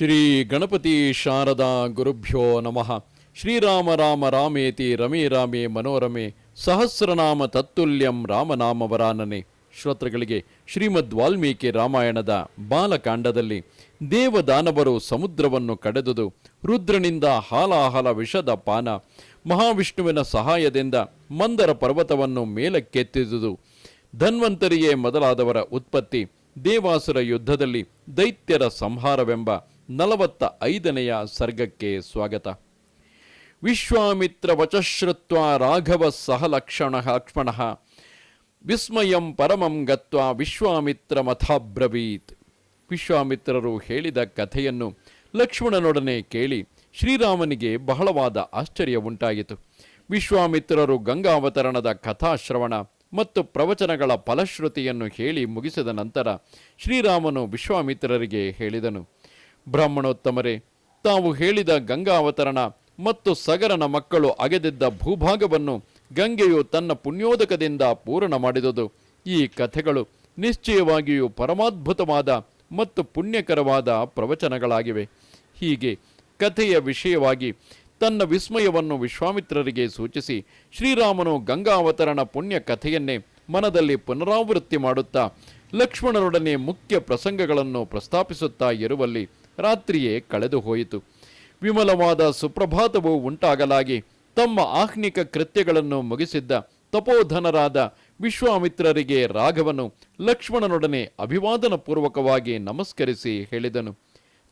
ಶ್ರೀ ಗಣಪತಿ ಶಾರದಾ ಗುರುಭ್ಯೋ ನಮಃ. ಶ್ರೀರಾಮ ರಾಮ ರಾಮೇತಿ ರಮೇ ರಾಮೇ ಮನೋರಮೆ ಸಹಸ್ರನಾಮ ತತ್ತುಲ್ಯಂ ರಾಮನಾಮವರಾನನೆ. ಶ್ರೋತೃಗಳಿಗೆ ಶ್ರೀಮದ್ ವಾಲ್ಮೀಕಿ ರಾಮಾಯಣದ ಬಾಲಕಾಂಡದಲ್ಲಿ ದೇವದಾನವರು ಸಮುದ್ರವನ್ನು ಕಡೆದುದು ರುದ್ರನಿಂದ ಹಾಲಾಹಲ ವಿಷದ ಪಾನ ಮಹಾವಿಷ್ಣುವಿನ ಸಹಾಯದಿಂದ ಮಂದರ ಪರ್ವತವನ್ನು ಮೇಲಕ್ಕೆತ್ತಿದುದು. ಧನ್ವಂತರಿಯೇ ಮೊದಲಾದವರ ಉತ್ಪತ್ತಿ ದೇವಾಸುರ ಯುದ್ಧದಲ್ಲಿ ದೈತ್ಯರ ಸಂಹಾರವೆಂಬ ನಲವತ್ತ ಐದನೆಯ ಸರ್ಗಕ್ಕೆ ಸ್ವಾಗತ. ವಿಶ್ವಾಮಿತ್ರ ವಚಶ್ರುತ್ವ ರಾಘವ ಸಹ ಲಕ್ಷಣ ಲಕ್ಷ್ಮಣ. ವಿಸ್ಮಯಂ ಪರಮಂ ಗತ್ವ ವಿಶ್ವಾಮಿತ್ರ ಮಥಾಬ್ರವೀತ್. ವಿಶ್ವಾಮಿತ್ರರು ಹೇಳಿದ ಕಥೆಯನ್ನು ಲಕ್ಷ್ಮಣನೊಡನೆ ಕೇಳಿ ಶ್ರೀರಾಮನಿಗೆ ಬಹಳವಾದ ಆಶ್ಚರ್ಯ ಉಂಟಾಯಿತು. ವಿಶ್ವಾಮಿತ್ರರು ಗಂಗಾವತರಣದ ಕಥಾಶ್ರವಣ ಮತ್ತು ಪ್ರವಚನಗಳ ಫಲಶ್ರುತಿಯನ್ನು ಹೇಳಿ ಮುಗಿಸಿದ ನಂತರ ಶ್ರೀರಾಮನು ವಿಶ್ವಾಮಿತ್ರರಿಗೆ ಹೇಳಿದನು. ಬ್ರಾಹ್ಮಣೋತ್ತಮರೇ, ತಾವು ಹೇಳಿದ ಗಂಗಾವತರಣ ಮತ್ತು ಸಗರನ ಮಕ್ಕಳು ಅಗೆದಿದ್ದ ಭೂಭಾಗವನ್ನು ಗಂಗೆಯು ತನ್ನ ಪುಣ್ಯೋದಕದಿಂದ ಪೂರ್ಣ ಮಾಡಿದುದು. ಈ ಕಥೆಗಳು ನಿಶ್ಚಯವಾಗಿಯೂ ಪರಮಾದ್ಭುತವಾದ ಮತ್ತು ಪುಣ್ಯಕರವಾದ ಪ್ರವಚನಗಳಾಗಿವೆ. ಹೀಗೆ ಕಥೆಯ ವಿಷಯವಾಗಿ ತನ್ನ ವಿಸ್ಮಯವನ್ನು ವಿಶ್ವಾಮಿತ್ರರಿಗೆ ಸೂಚಿಸಿ ಶ್ರೀರಾಮನು ಗಂಗಾವತರಣ ಪುಣ್ಯ ಕಥೆಯನ್ನೇ ಮನದಲ್ಲಿ ಪುನರಾವೃತ್ತಿ ಮಾಡುತ್ತಾ ಲಕ್ಷ್ಮಣರೊಡನೆ ಮುಖ್ಯ ಪ್ರಸಂಗಗಳನ್ನು ಪ್ರಸ್ತಾಪಿಸುತ್ತಾ ಇರುವಲ್ಲಿ ರಾತ್ರಿಯೇ ಕಳೆದು ಹೋಯಿತು. ವಿಮಲವಾದ ಸುಪ್ರಭಾತವು ಉಂಟಾಗಲಾಗಿ ತಮ್ಮ ಆಹ್ನಿಕ ಕೃತ್ಯಗಳನ್ನು ಮುಗಿಸಿದ್ದ ತಪೋಧನರಾದ ವಿಶ್ವಾಮಿತ್ರರಿಗೆ ರಾಘವನು ಲಕ್ಷ್ಮಣನೊಡನೆ ಅಭಿವಾದನ ಪೂರ್ವಕವಾಗಿ ನಮಸ್ಕರಿಸಿ ಹೇಳಿದನು.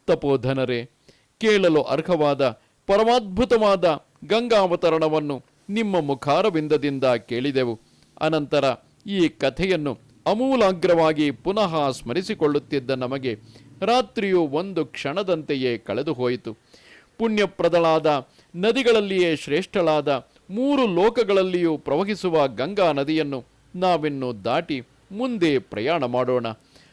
ತಪೋಧನರೇ, ಕೇಳಲು ಅರ್ಹವಾದ ಪರಮಾದ್ಭುತವಾದ ಗಂಗಾವತರಣವನ್ನು ನಿಮ್ಮ ಮುಖಾರವಿಂದದಿಂದ ಕೇಳಿದೆವು. ಅನಂತರ ಈ ಕಥೆಯನ್ನು ಅಮೂಲಾಗ್ರವಾಗಿ ಪುನಃ ಸ್ಮರಿಸಿಕೊಳ್ಳುತ್ತಿದ್ದ ನಮಗೆ ರಾತ್ರಿಯು ಒಂದು ಕ್ಷಣದಂತೆಯೇ ಕಳೆದು ಹೋಯಿತು ಪುಣ್ಯಪ್ರದಳಾದ, ನದಿಗಳಲ್ಲಿಯೇ ಶ್ರೇಷ್ಠಳಾದ, ಮೂರು ಲೋಕಗಳಲ್ಲಿಯೂ ಪ್ರವಹಿಸುವ ಗಂಗಾ ನದಿಯನ್ನು ನಾವಿನ್ನು ದಾಟಿ ಮುಂದೆ ಪ್ರಯಾಣ ಮಾಡೋಣ.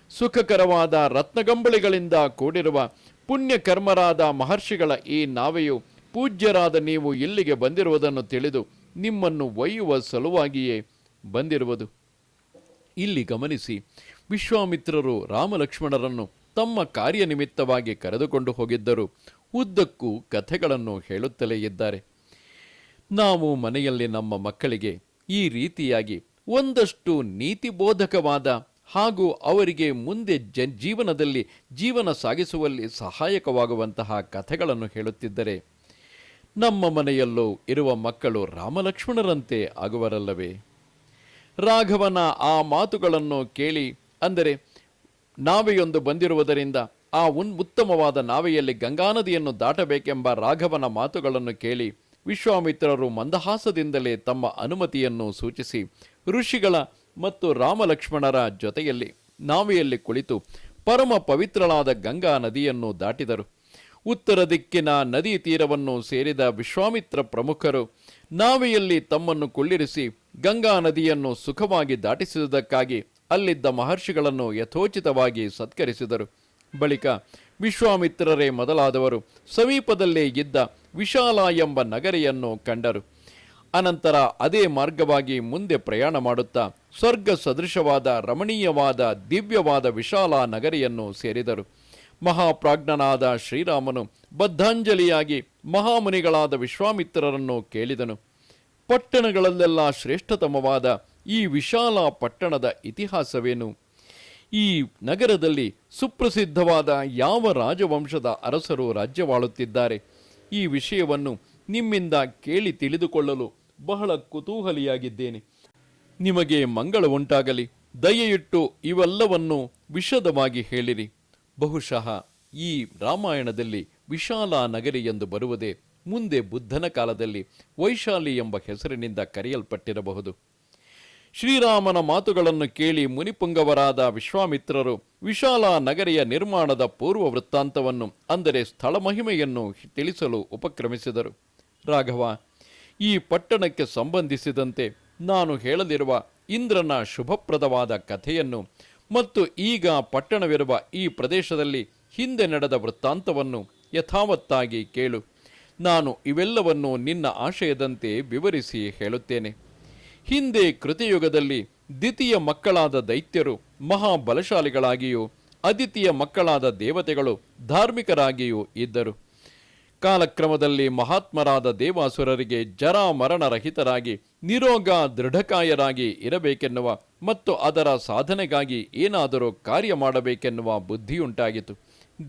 ಸುಖಕರವಾದ ರತ್ನಗಂಬಳಿಗಳಿಂದ ಕೂಡಿರುವ ಪುಣ್ಯಕರ್ಮರಾದ ಮಹರ್ಷಿಗಳ ಈ ನಾವೆಯು ಪೂಜ್ಯರಾದ ನೀವು ಇಲ್ಲಿಗೆ ಬಂದಿರುವುದನ್ನು ತಿಳಿದು ನಿಮ್ಮನ್ನು ಒಯ್ಯುವ ಸಲುವಾಗಿಯೇ ಬಂದಿರುವುದು. ಇಲ್ಲಿ ಗಮನಿಸಿ, ವಿಶ್ವಾಮಿತ್ರರು ರಾಮಲಕ್ಷ್ಮಣರನ್ನು ತಮ್ಮ ಕಾರ್ಯನಿಮಿತ್ತವಾಗಿ ಕರೆದುಕೊಂಡು ಹೋಗಿದ್ದರು. ಉದ್ದಕ್ಕೂ ಕಥೆಗಳನ್ನು ಹೇಳುತ್ತಲೇ ಇದ್ದಾರೆ. ನಾವು ಮನೆಯಲ್ಲಿ ನಮ್ಮ ಮಕ್ಕಳಿಗೆ ಈ ರೀತಿಯಾಗಿ ಒಂದಷ್ಟು ನೀತಿಬೋಧಕವಾದ ಹಾಗೂ ಅವರಿಗೆ ಮುಂದೆ ಜ ಜೀವನದಲ್ಲಿ ಜೀವನ ಸಾಗಿಸುವಲ್ಲಿ ಸಹಾಯಕವಾಗುವಂತಹ ಕಥೆಗಳನ್ನು ಹೇಳುತ್ತಿದ್ದರೆ, ನಮ್ಮ ಮನೆಯಲ್ಲೂ ಇರುವ ಮಕ್ಕಳು ರಾಮಲಕ್ಷ್ಮಣರಂತೆ ಆಗುವರಲ್ಲವೇ? ರಾಘವನ ಆ ಮಾತುಗಳನ್ನು ಕೇಳಿ, ಅಂದರೆ ನಾವೆಯೊಂದು ಬಂದಿರುವುದರಿಂದ ಆ ಉನ್ ಉತ್ತಮವಾದ ನಾವೆಯಲ್ಲಿ ಗಂಗಾ ನದಿಯನ್ನು ದಾಟಬೇಕೆಂಬ ರಾಘವನ ಮಾತುಗಳನ್ನು ಕೇಳಿ ವಿಶ್ವಾಮಿತ್ರರು ಮಂದಹಾಸದಿಂದಲೇ ತಮ್ಮ ಅನುಮತಿಯನ್ನು ಸೂಚಿಸಿ ಋಷಿಗಳ ಮತ್ತು ರಾಮಲಕ್ಷ್ಮಣರ ಜೊತೆಯಲ್ಲಿ ನಾವೆಯಲ್ಲಿ ಕುಳಿತು ಪರಮ ಪವಿತ್ರಳಾದ ಗಂಗಾ ನದಿಯನ್ನು ದಾಟಿದರು. ಉತ್ತರ ದಿಕ್ಕಿನ ನದಿ ತೀರವನ್ನು ಸೇರಿದ ವಿಶ್ವಾಮಿತ್ರ ಪ್ರಮುಖರು ನಾವೆಯಲ್ಲಿ ತಮ್ಮನ್ನು ಕುಳ್ಳಿರಿಸಿ ಗಂಗಾ ನದಿಯನ್ನು ಸುಖವಾಗಿ ದಾಟಿಸಿದುದಕ್ಕಾಗಿ ಅಲ್ಲಿದ್ದ ಮಹರ್ಷಿಗಳನ್ನು ಯಥೋಚಿತವಾಗಿ ಸತ್ಕರಿಸಿದರು. ಬಳಿಕ ವಿಶ್ವಾಮಿತ್ರರೇ ಮೊದಲಾದವರು ಸಮೀಪದಲ್ಲೇ ಇದ್ದ ವಿಶಾಲ ಎಂಬ ನಗರಿಯನ್ನು ಕಂಡರು. ಅನಂತರ ಅದೇ ಮಾರ್ಗವಾಗಿ ಮುಂದೆ ಪ್ರಯಾಣ ಮಾಡುತ್ತಾ ಸ್ವರ್ಗ ಸದೃಶವಾದ ರಮಣೀಯವಾದ ದಿವ್ಯವಾದ ವಿಶಾಲ ನಗರಿಯನ್ನು ಸೇರಿದರು. ಮಹಾಪ್ರಾಜ್ಞನಾದ ಶ್ರೀರಾಮನು ಬದ್ಧಾಂಜಲಿಯಾಗಿ ಮಹಾಮುನಿಗಳಾದ ವಿಶ್ವಾಮಿತ್ರರನ್ನು ಕೇಳಿದನು. ಪಟ್ಟಣಗಳಲ್ಲೆಲ್ಲ ಶ್ರೇಷ್ಠತಮವಾದ ಈ ವಿಶಾಲ ಪಟ್ಟಣದ ಇತಿಹಾಸವೇನು? ಈ ನಗರದಲ್ಲಿ ಸುಪ್ರಸಿದ್ಧವಾದ ಯಾವ ರಾಜವಂಶದ ಅರಸರು ರಾಜ್ಯವಾಳುತ್ತಿದ್ದಾರೆ? ಈ ವಿಷಯವನ್ನು ನಿಮ್ಮಿಂದ ಕೇಳಿ ತಿಳಿದುಕೊಳ್ಳಲು ಬಹಳ ಕುತೂಹಲಿಯಾಗಿದ್ದೇನೆ. ನಿಮಗೆ ಮಂಗಳ ಉಂಟಾಗಲಿ. ದಯೆಯಿಟ್ಟು ಇವೆಲ್ಲವನ್ನು ವಿಶದವಾಗಿ ಹೇಳಿರಿ. ಬಹುಶಃ ಈ ರಾಮಾಯಣದಲ್ಲಿ ವಿಶಾಲ ನಗರಿ ಎಂದು ಬರುವುದೇ ಮುಂದೆ ಬುದ್ಧನ ಕಾಲದಲ್ಲಿ ವೈಶಾಲಿ ಎಂಬ ಹೆಸರಿನಿಂದ ಕರೆಯಲ್ಪಟ್ಟಿರಬಹುದು. ಶ್ರೀರಾಮನ ಮಾತುಗಳನ್ನು ಕೇಳಿ ಮುನಿಪುಂಗವರಾದ ವಿಶ್ವಾಮಿತ್ರರು ವಿಶಾಲ ನಗರಿಯ ನಿರ್ಮಾಣದ ಪೂರ್ವ ವೃತ್ತಾಂತವನ್ನು, ಅಂದರೆ ಸ್ಥಳ ಮಹಿಮೆಯನ್ನು ತಿಳಿಸಲು ಉಪಕ್ರಮಿಸಿದರು. ರಾಘವ, ಈ ಪಟ್ಟಣಕ್ಕೆ ಸಂಬಂಧಿಸಿದಂತೆ ನಾನು ಹೇಳಲಿರುವ ಇಂದ್ರನ ಶುಭಪ್ರದವಾದ ಕಥೆಯನ್ನು ಮತ್ತು ಈಗ ಪಟ್ಟಣವಿರುವ ಈ ಪ್ರದೇಶದಲ್ಲಿ ಹಿಂದೆ ನಡೆದ ವೃತ್ತಾಂತವನ್ನು ಯಥಾವತ್ತಾಗಿ ಕೇಳು. ನಾನು ಇವೆಲ್ಲವನ್ನು ನಿನ್ನ ಆಶಯದಂತೆ ವಿವರಿಸಿ ಹೇಳುತ್ತೇನೆ. ಹಿಂದೆ ಕೃತಿಯುಗದಲ್ಲಿ ದ್ವಿತೀಯ ಮಕ್ಕಳಾದ ದೈತ್ಯರು ಮಹಾಬಲಶಾಲಿಗಳಾಗಿಯೂ ಅದಿತೀಯ ಮಕ್ಕಳಾದ ದೇವತೆಗಳು ಧಾರ್ಮಿಕರಾಗಿಯೂ ಇದ್ದರು. ಕಾಲಕ್ರಮದಲ್ಲಿ ಮಹಾತ್ಮರಾದ ದೇವಾಸುರರಿಗೆ ಜರ ಮರಣರಹಿತರಾಗಿ ನಿರೋಗ ದೃಢಕಾಯರಾಗಿ ಇರಬೇಕೆನ್ನುವ ಮತ್ತು ಅದರ ಸಾಧನೆಗಾಗಿ ಏನಾದರೂ ಕಾರ್ಯ ಮಾಡಬೇಕೆನ್ನುವ ಬುದ್ಧಿಯುಂಟಾಗಿತು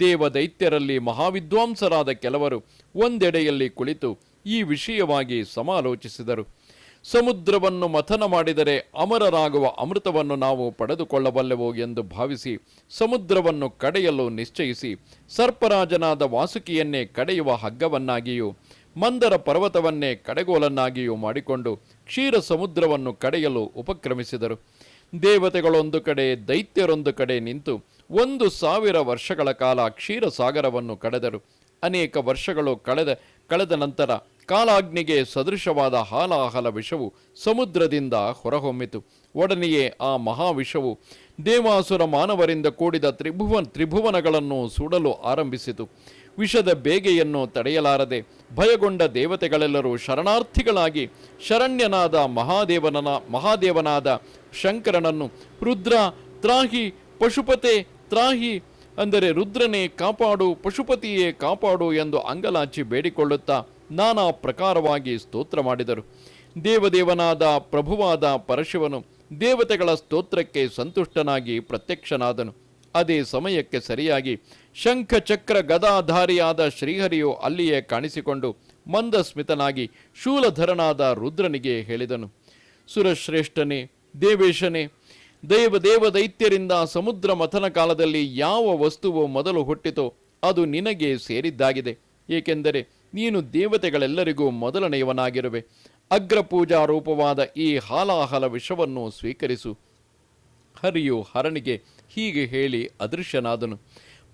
ದೇವದೈತ್ಯರಲ್ಲಿ ಮಹಾವಿದ್ವಾಂಸರಾದ ಕೆಲವರು ಒಂದೆಡೆಯಲ್ಲಿ ಕುಳಿತು ಈ ವಿಷಯವಾಗಿ ಸಮಾಲೋಚಿಸಿದರು. ಸಮುದ್ರವನ್ನು ಮಥನ ಮಾಡಿದರೆ ಅಮರರಾಗುವ ಅಮೃತವನ್ನು ನಾವು ಪಡೆದುಕೊಳ್ಳಬಲ್ಲೆವು ಎಂದು ಭಾವಿಸಿ ಸಮುದ್ರವನ್ನು ಕಡೆಯಲು ನಿಶ್ಚಯಿಸಿ ಸರ್ಪರಾಜನಾದ ವಾಸುಕಿಯನ್ನೇ ಕಡೆಯುವ ಹಗ್ಗವನ್ನಾಗಿಯೂ ಮಂದರ ಪರ್ವತವನ್ನೇ ಕಡೆಗೋಲನ್ನಾಗಿಯೂ ಮಾಡಿಕೊಂಡು ಕ್ಷೀರ ಸಮುದ್ರವನ್ನು ಕಡೆಯಲು ಉಪಕ್ರಮಿಸಿದರು. ದೇವತೆಗಳೊಂದು ಕಡೆ, ದೈತ್ಯರೊಂದು ಕಡೆ ನಿಂತು ಒಂದು ಸಾವಿರ ವರ್ಷಗಳ ಕಾಲ ಕ್ಷೀರಸಾಗರವನ್ನು ಕಡೆದರು ಅನೇಕ ವರ್ಷಗಳು ಕಳೆದ ಕಳೆದ ನಂತರ ಕಾಲಾಗ್ನಿಗೆ ಸದೃಶವಾದ ಹಾಲಾಹಲ ವಿಷವು ಸಮುದ್ರದಿಂದ ಹೊರಹೊಮ್ಮಿತು. ಒಡನೆಯೇ ಆ ಮಹಾವಿಷವು ದೇವಾಸುರ ಮಾನವರಿಂದ ಕೂಡಿದ ತ್ರಿಭುವನ್ ತ್ರಿಭುವನಗಳನ್ನು ಸುಡಲು ಆರಂಭಿಸಿತು. ವಿಷದ ಬೇಗೆಯನ್ನು ತಡೆಯಲಾರದೆ ಭಯಗೊಂಡ ದೇವತೆಗಳೆಲ್ಲರೂ ಶರಣಾರ್ಥಿಗಳಾಗಿ ಶರಣ್ಯನಾದ ಮಹಾದೇವನನ ಮಹಾದೇವನಾದ ಶಂಕರನನ್ನು ರುದ್ರ ತ್ರಾಹಿ ಪಶುಪತೆ ತ್ರಾಹಿ ಅಂದರೆ ರುದ್ರನೇ ಕಾಪಾಡು ಪಶುಪತಿಯೇ ಕಾಪಾಡು ಎಂದು ಅಂಗಲಾಚಿ ಬೇಡಿಕೊಳ್ಳುತ್ತಾ ನಾನಾ ಪ್ರಕಾರವಾಗಿ ಸ್ತೋತ್ರ ಮಾಡಿದರು. ದೇವದೇವನಾದ ಪ್ರಭುವಾದ ಪರಶಿವನು ದೇವತೆಗಳ ಸ್ತೋತ್ರಕ್ಕೆ ಸಂತುಷ್ಟನಾಗಿ ಪ್ರತ್ಯಕ್ಷನಾದನು. ಅದೇ ಸಮಯಕ್ಕೆ ಸರಿಯಾಗಿ ಶಂಖ ಚಕ್ರ ಗದಾಧಾರಿಯಾದ ಶ್ರೀಹರಿಯು ಅಲ್ಲಿಯೇ ಕಾಣಿಸಿಕೊಂಡು ಮಂದಸ್ಮಿತನಾಗಿ ಶೂಲಧರನಾದ ರುದ್ರನಿಗೆ ಹೇಳಿದನು. ಸುರಶ್ರೇಷ್ಠನೇ, ದೇವೇಶನೇ ದೇವ ದೇವ ದೈತ್ಯರಿಂದ ಸಮುದ್ರ ಮಥನ ಕಾಲದಲ್ಲಿ ಯಾವ ವಸ್ತುವು ಮೊದಲು ಹುಟ್ಟಿತೋ ಅದು ನಿನಗೆ ಸೇರಿದ್ದಾಗಿದೆ. ಏಕೆಂದರೆ ನೀನು ದೇವತೆಗಳೆಲ್ಲರಿಗೂ ಮೊದಲನೆಯವನಾಗಿರುವೆ. ಅಗ್ರಪೂಜಾ ರೂಪವಾದ ಈ ಹಾಲಾಹಲ ವಿಷವನ್ನು ಸ್ವೀಕರಿಸು. ಹರಿಯು ಹರನಿಗೆ ಹೀಗೆ ಹೇಳಿ ಅದೃಶ್ಯನಾದನು.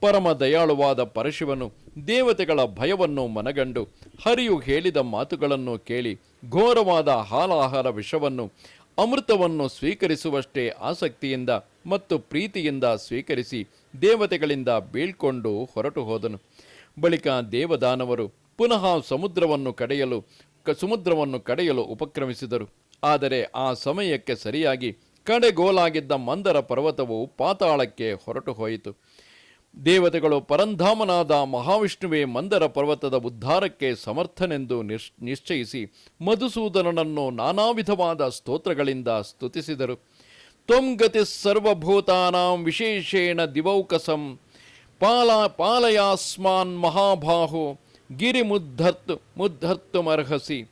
ಪರಮ ದಯಾಳುವಾದ ಪರಶಿವನು ದೇವತೆಗಳ ಭಯವನ್ನು ಮನಗಂಡು ಹರಿಯು ಹೇಳಿದ ಮಾತುಗಳನ್ನು ಕೇಳಿ ಘೋರವಾದ ಹಾಲಾಹಲ ವಿಷವನ್ನು ಅಮೃತವನ್ನು ಸ್ವೀಕರಿಸುವಷ್ಟೇ ಆಸಕ್ತಿಯಿಂದ ಮತ್ತು ಪ್ರೀತಿಯಿಂದ ಸ್ವೀಕರಿಸಿ ದೇವತೆಗಳಿಂದ ಬೀಳ್ಕೊಂಡು ಹೊರಟು ಹೋದನು. ಬಳಿಕ ದೇವದಾನವರು ಪುನಃ ಸಮುದ್ರವನ್ನು ಕಡೆಯಲು ಸಮುದ್ರವನ್ನು ಕಡೆಯಲು ಉಪಕ್ರಮಿಸಿದರು. ಆದರೆ ಆ ಸಮಯಕ್ಕೆ ಸರಿಯಾಗಿ ಕಡೆಗೋಲಾಗಿದ್ದ ಮಂದರ ಪರ್ವತವು ಪಾತಾಳಕ್ಕೆ ಹೊರಟು ಹೋಯಿತು. ದೇವತೆಗಳು ಪರಂಧಾಮನಾದ ಮಹಾವಿಷ್ಣುವೇ ಮಂದರ ಪರ್ವತದ ಉದ್ಧಾರಕ್ಕೆ ಸಮರ್ಥನೆಂದು ನಿಶ್, ನಿಶ್ಚಯಿಸಿ ಮಧುಸೂದನನನ್ನು ನಾನಾ ವಿಧವಾದ ಸ್ತೋತ್ರಗಳಿಂದ ಸ್ತುತಿಸಿದರು. ತ್ವಂಗತಿ ಸರ್ವಭೂತಾನಾಂ ವಿಶೇಷೇಣ ದಿವೌಕಸಂ ಪಾಲ, ಪಾಲಯಾಸ್ಮಾನ್ ಮಹಾಬಾಹೋ. ಗಿರಿ ಮುದ್ಧರ್ತು ಮುದ್ಧರ್ತುಮರ್ಹಸಿ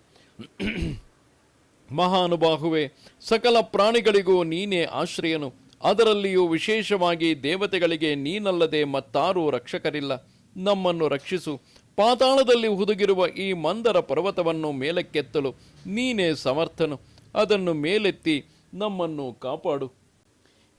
ಮಹಾನುಬಾಹುವೆ ಸಕಲ ಪ್ರಾಣಿಗಳಿಗೂ ನೀನೇ ಆಶ್ರಯನು. ಅದರಲ್ಲಿಯೂ ವಿಶೇಷವಾಗಿ ದೇವತೆಗಳಿಗೆ ನೀನಲ್ಲದೆ ಮತ್ತಾರೂ ರಕ್ಷಕರಿಲ್ಲ. ನಮ್ಮನ್ನು ರಕ್ಷಿಸು. ಪಾತಾಳದಲ್ಲಿ ಹುದುಗಿರುವ ಈ ಮಂದರ ಪರ್ವತವನ್ನು ಮೇಲಕ್ಕೆತ್ತಲು ನೀನೇ ಸಮರ್ಥನು. ಅದನ್ನು ಮೇಲೆತ್ತಿ ನಮ್ಮನ್ನು ಕಾಪಾಡು.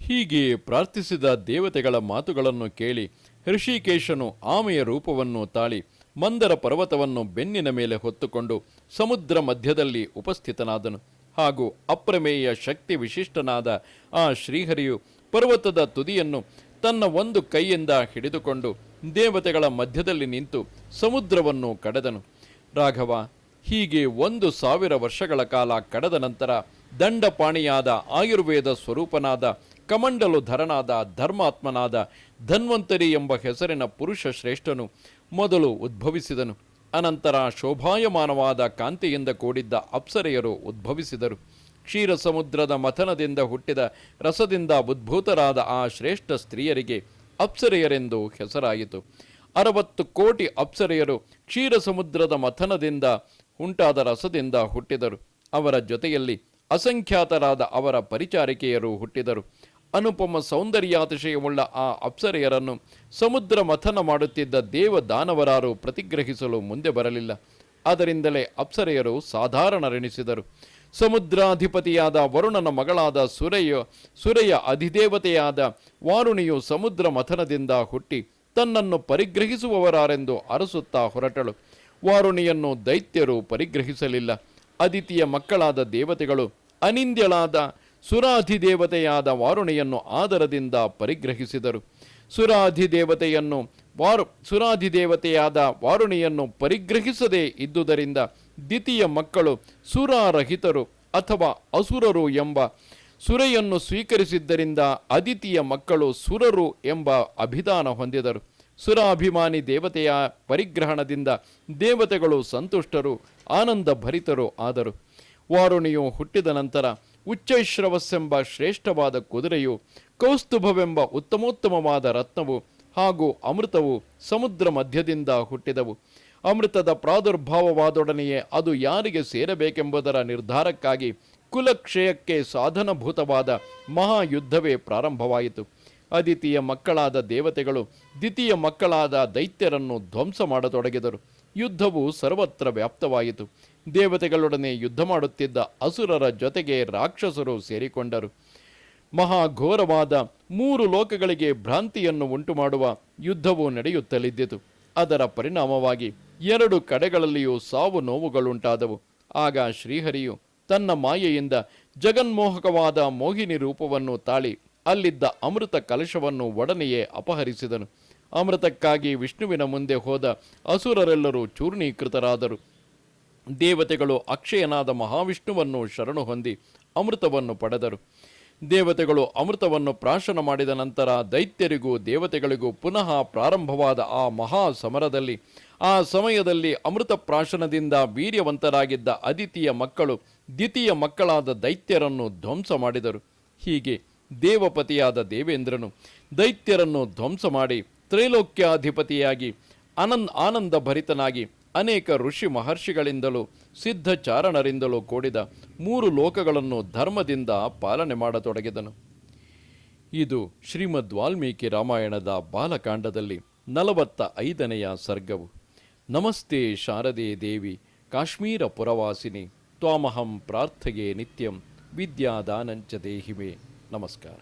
ಹೀಗೆ ಪ್ರಾರ್ಥಿಸಿದ ದೇವತೆಗಳ ಮಾತುಗಳನ್ನು ಕೇಳಿ ಹೃಷಿಕೇಶನು ಆಮೆಯ ರೂಪವನ್ನು ತಾಳಿ ಮಂದರ ಪರ್ವತವನ್ನು ಬೆನ್ನಿನ ಮೇಲೆ ಹೊತ್ತುಕೊಂಡು ಸಮುದ್ರ ಮಧ್ಯದಲ್ಲಿ ಉಪಸ್ಥಿತನಾದನು. ಹಾಗೂ ಅಪ್ರಮೇಯ ಶಕ್ತಿ ವಿಶಿಷ್ಟನಾದ ಆ ಶ್ರೀಹರಿಯು ಪರ್ವತದ ತುದಿಯನ್ನು ತನ್ನ ಒಂದು ಕೈಯಿಂದ ಹಿಡಿದುಕೊಂಡು ದೇವತೆಗಳ ಮಧ್ಯದಲ್ಲಿ ನಿಂತು ಸಮುದ್ರವನ್ನು ಕಡೆದನು. ರಾಘವ, ಹೀಗೆ ಒಂದು ಸಾವಿರ ವರ್ಷಗಳ ಕಾಲ ಕಡದ ನಂತರ ದಂಡಪಾಣಿಯಾದ ಆಯುರ್ವೇದ ಸ್ವರೂಪನಾದ ಕಮಂಡಲು ಧರನಾದ ಧರ್ಮಾತ್ಮನಾದ ಧನ್ವಂತರಿ ಎಂಬ ಹೆಸರಿನ ಪುರುಷ ಶ್ರೇಷ್ಠನು ಮೊದಲು ಉದ್ಭವಿಸಿದನು. ಅನಂತರ ಶೋಭಾಯಮಾನವಾದ ಕಾಂತಿಯಿಂದ ಕೂಡಿದ್ದ ಅಪ್ಸರೆಯರು ಉದ್ಭವಿಸಿದರು. ಕ್ಷೀರ ಸಮುದ್ರದ ಮಥನದಿಂದ ಹುಟ್ಟಿದ ರಸದಿಂದ ಉದ್ಭೂತರಾದ ಆ ಶ್ರೇಷ್ಠ ಸ್ತ್ರೀಯರಿಗೆ ಅಪ್ಸರೆಯರೆಂದು ಹೆಸರಾಯಿತು. ಅರವತ್ತು ಕೋಟಿ ಅಪ್ಸರೆಯರು ಕ್ಷೀರ ಸಮುದ್ರದ ಮಥನದಿಂದ ಉಂಟಾದ ರಸದಿಂದ ಹುಟ್ಟಿದರು. ಅವರ ಜೊತೆಯಲ್ಲಿ ಅಸಂಖ್ಯಾತರಾದ ಅವರ ಪರಿಚಾರಿಕೆಯರು ಹುಟ್ಟಿದರು. ಅನುಪಮ ಸೌಂದರ್ಯಾತಿಶಯವುಳ್ಳ ಆ ಅಪ್ಸರೆಯರನ್ನು ಸಮುದ್ರ ಮಥನ ಮಾಡುತ್ತಿದ್ದ ದೇವ ದಾನವರಾರು ಪ್ರತಿಗ್ರಹಿಸಲು ಮುಂದೆ ಬರಲಿಲ್ಲ. ಅದರಿಂದಲೇ ಅಪ್ಸರೆಯರು ಸಾಧಾರಣರೆಣಿಸಿದರು ಸಮುದ್ರಾಧಿಪತಿಯಾದ ವರುಣನ ಮಗಳಾದ ಸುರೆಯ ಸುರೆಯ ಅಧಿದೇವತೆಯಾದ ವಾರುಣಿಯು ಸಮುದ್ರ ಮಥನದಿಂದ ಹುಟ್ಟಿ ತನ್ನನ್ನು ಪರಿಗ್ರಹಿಸುವವರಾರೆಂದು ಅರಸುತ್ತಾ ಹೊರಟಳು. ವಾರುಣಿಯನ್ನು ದೈತ್ಯರು ಪರಿಗ್ರಹಿಸಲಿಲ್ಲ. ಅದಿತಿಯ ಮಕ್ಕಳಾದ ದೇವತೆಗಳು ಅನಿಂದ್ಯಳಾದ ಸುರಾಧಿದೇವತೆಯಾದ ವಾರುಣೆಯನ್ನು ಆದರದಿಂದ ಪರಿಗ್ರಹಿಸಿದರು. ಸುರಾಧಿದೇವತೆಯನ್ನು ವಾರು, ಸುರಾಧಿದೇವತೆಯಾದ ವಾರುಣಿಯನ್ನು ಪರಿಗ್ರಹಿಸದೇ ಇದ್ದುದರಿಂದ ದ್ವಿತೀಯ ಮಕ್ಕಳು ಸುರಾರಹಿತರು ಅಥವಾ ಅಸುರರು ಎಂಬ ಸುರೆಯನ್ನು ಸ್ವೀಕರಿಸಿದ್ದರಿಂದ ಅದಿತಿಯ ಮಕ್ಕಳು ಸುರರು ಎಂಬ ಅಭಿದಾನ ಹೊಂದಿದರು. ಸುರಾಭಿಮಾನಿ ದೇವತೆಯ ಪರಿಗ್ರಹಣದಿಂದ ದೇವತೆಗಳು ಸಂತುಷ್ಟರು ಆನಂದ ಭರಿತರು ಆದರು. ವಾರುಣಿಯು ಹುಟ್ಟಿದ ನಂತರ ಉಚ್ಚೈಶ್ರವಸ್ಸೆಂಬ ಶ್ರೇಷ್ಠವಾದ ಕುದುರೆಯು ಕೌಸ್ತುಭವೆಂಬ ಉತ್ತಮೋತ್ತಮವಾದ ರತ್ನವು ಹಾಗೂ ಅಮೃತವು ಸಮುದ್ರ ಮಧ್ಯದಿಂದ ಹುಟ್ಟಿದವು. ಅಮೃತದ ಪ್ರಾದುರ್ಭಾವವಾದೊಡನೆಯೇ ಅದು ಯಾರಿಗೆ ಸೇರಬೇಕೆಂಬುದರ ನಿರ್ಧಾರಕ್ಕಾಗಿ ಕುಲಕ್ಷಯಕ್ಕೆ ಸಾಧನಭೂತವಾದ ಮಹಾಯುದ್ಧವೇ ಪ್ರಾರಂಭವಾಯಿತು. ಅದಿತಿಯ ಮಕ್ಕಳಾದ ದೇವತೆಗಳು ದ್ವಿತೀಯ ಮಕ್ಕಳಾದ ದೈತ್ಯರನ್ನು ಧ್ವಂಸ ಮಾಡತೊಡಗಿದರು. ಯುದ್ಧವು ಸರ್ವತ್ರ ವ್ಯಾಪ್ತವಾಯಿತು. ದೇವತೆಗಳೊಡನೆ ಯುದ್ಧ ಮಾಡುತ್ತಿದ್ದ ಅಸುರರ ಜೊತೆಗೆ ರಾಕ್ಷಸರು ಸೇರಿಕೊಂಡರು. ಮಹಾಘೋರವಾದ ಮೂರು ಲೋಕಗಳಿಗೆ ಭ್ರಾಂತಿಯನ್ನು ಉಂಟುಮಾಡುವ ಯುದ್ಧವು ನಡೆಯುತ್ತಲಿದ್ದಿತು. ಅದರ ಪರಿಣಾಮವಾಗಿ ಎರಡು ಕಡೆಗಳಲ್ಲಿಯೂ ಸಾವು ನೋವುಗಳುಂಟಾದವು. ಆಗ ಶ್ರೀಹರಿಯು ತನ್ನ ಮಾಯೆಯಿಂದ ಜಗನ್ಮೋಹಕವಾದ ಮೋಹಿನಿ ರೂಪವನ್ನು ತಾಳಿ ಅಲ್ಲಿದ್ದ ಅಮೃತ ಕಲಶವನ್ನು ಒಡನೆಯೇ ಅಪಹರಿಸಿದನು. ಅಮೃತಕ್ಕಾಗಿ ವಿಷ್ಣುವಿನ ಮುಂದೆ ಹೋದ ಅಸುರರೆಲ್ಲರೂ ಚೂರ್ಣೀಕೃತರಾದರು. ದೇವತೆಗಳು ಅಕ್ಷಯನಾದ ಮಹಾವಿಷ್ಣುವನ್ನು ಶರಣು ಹೊಂದಿ ಅಮೃತವನ್ನು ಪಡೆದರು. ದೇವತೆಗಳು ಅಮೃತವನ್ನು ಪ್ರಾಶನ ಮಾಡಿದ ನಂತರ ದೈತ್ಯರಿಗೂ ದೇವತೆಗಳಿಗೂ ಪುನಃ ಪ್ರಾರಂಭವಾದ ಆ ಮಹಾ ಸಮರದಲ್ಲಿ ಆ ಸಮಯದಲ್ಲಿ ಅಮೃತ ಪ್ರಾಶನದಿಂದ ವೀರ್ಯವಂತರಾಗಿದ್ದ ಅದಿತಿಯ ಮಕ್ಕಳು ದ್ವಿತೀಯ ಮಕ್ಕಳಾದ ದೈತ್ಯರನ್ನು ಧ್ವಂಸ ಮಾಡಿದರು. ಹೀಗೆ ದೇವಪತಿಯಾದ ದೇವೇಂದ್ರನು ದೈತ್ಯರನ್ನು ಧ್ವಂಸ ಮಾಡಿ ತ್ರೈಲೋಕ್ಯಾಧಿಪತಿಯಾಗಿ ಅನನ್ ಆನಂದ ಭರಿತನಾಗಿ ಅನೇಕ ಋಷಿ ಮಹರ್ಷಿಗಳಿಂದಲೂ ಸಿದ್ಧಚಾರಣರಿಂದಲೂ ಕೂಡಿದ ಮೂರು ಲೋಕಗಳನ್ನು ಧರ್ಮದಿಂದ ಪಾಲನೆ ಮಾಡತೊಡಗಿದನು. ಇದು ಶ್ರೀಮದ್ ವಾಲ್ಮೀಕಿ ರಾಮಾಯಣದ ಬಾಲಕಾಂಡದಲ್ಲಿ ನಲವತ್ತ ಐದನೆಯ ಸರ್ಗವು. ನಮಸ್ತೆ ಶಾರದೆ ದೇವಿ, ಕಾಶ್ಮೀರ ಪುರವಾಸಿನಿ, ತ್ವಾಮಹಂ ಪ್ರಾರ್ಥಗೆ ನಿತ್ಯಂ, ವಿದ್ಯಾದಾನಂಚ ದೇಹಿಮೆ. ನಮಸ್ಕಾರ.